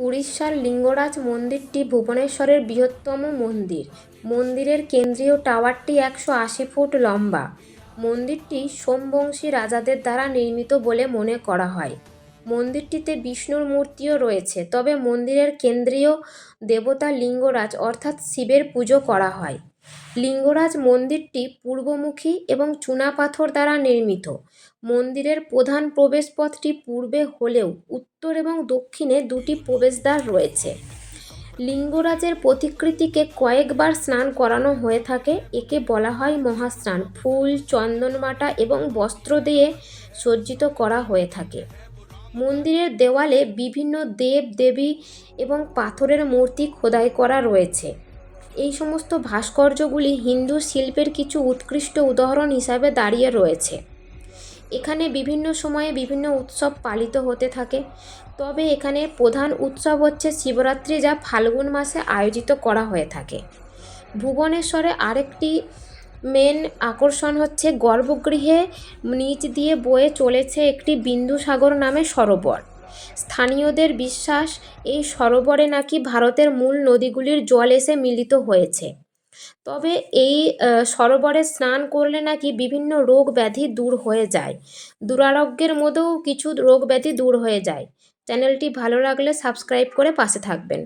উড়িষ্যার লিঙ্গরাজ মন্দিরটি ভুবনেশ্বরের বৃহত্তম মন্দির। মন্দিরের কেন্দ্রীয় টাওয়ারটি একশো আশি ফুট লম্বা। মন্দিরটি সোমবংশী রাজাদের দ্বারা নির্মিত বলে মনে করা হয়। মন্দিরটিতে বিষ্ণুর মূর্তিও রয়েছে, তবে মন্দিরের কেন্দ্রীয় দেবতা লিঙ্গরাজ অর্থাৎ শিবের পুজো করা হয়। লিঙ্গরাজ মন্দিরটি পূর্বমুখী এবং চুনাপাথর দ্বারা নির্মিত। মন্দিরের প্রধান প্রবেশপথটি পূর্বে হলেও উত্তর এবং দক্ষিণে দুটি প্রবেশদ্বার রয়েছে। লিঙ্গরাজের প্রতিকৃতিকে কয়েকবার স্নান করানো হয়ে থাকে। একে বলা হয় মহাস্নান। ফুল, চন্দনমাটা এবং বস্ত্র দিয়ে সজ্জিত করা হয়ে থাকে। মন্দিরের দেওয়ালে বিভিন্ন দেব দেবী এবং পাথরের মূর্তি খোদাই করা রয়েছে। এই সমস্ত ভাস্কর্যগুলি হিন্দু শিল্পের কিছু উৎকৃষ্ট উদাহরণ হিসাবে দাঁড়িয়ে রয়েছে। এখানে বিভিন্ন সময়ে বিভিন্ন উৎসব পালিত হতে থাকে। তবে এখানে প্রধান উৎসব হচ্ছে শিবরাত্রি যা ফাল্গুন মাসে আয়োজিত করা হয়ে থাকে। ভুবনেশ্বরে আরেকটি মেন আকর্ষণ হচ্ছে গর্ভগৃহে নিচ দিয়ে বয়ে চলেছে একটি বিন্দুসাগর নামে সরোবর। স্থানীয়দের বিশ্বাস, এই সরোবরে নাকি ভারতের মূল নদীগুলির জল এসে মিলিত হয়েছে। তবে এই সরোবরে স্নান করলে নাকি বিভিন্ন রোগ ব্যাধি দূর হয়ে যায়। দুরারোগ্যের মধ্যেও কিছু রোগ ব্যাধি দূর হয়ে যায়। চ্যানেলটি ভালো লাগলে সাবস্ক্রাইব করে পাশে থাকবেন।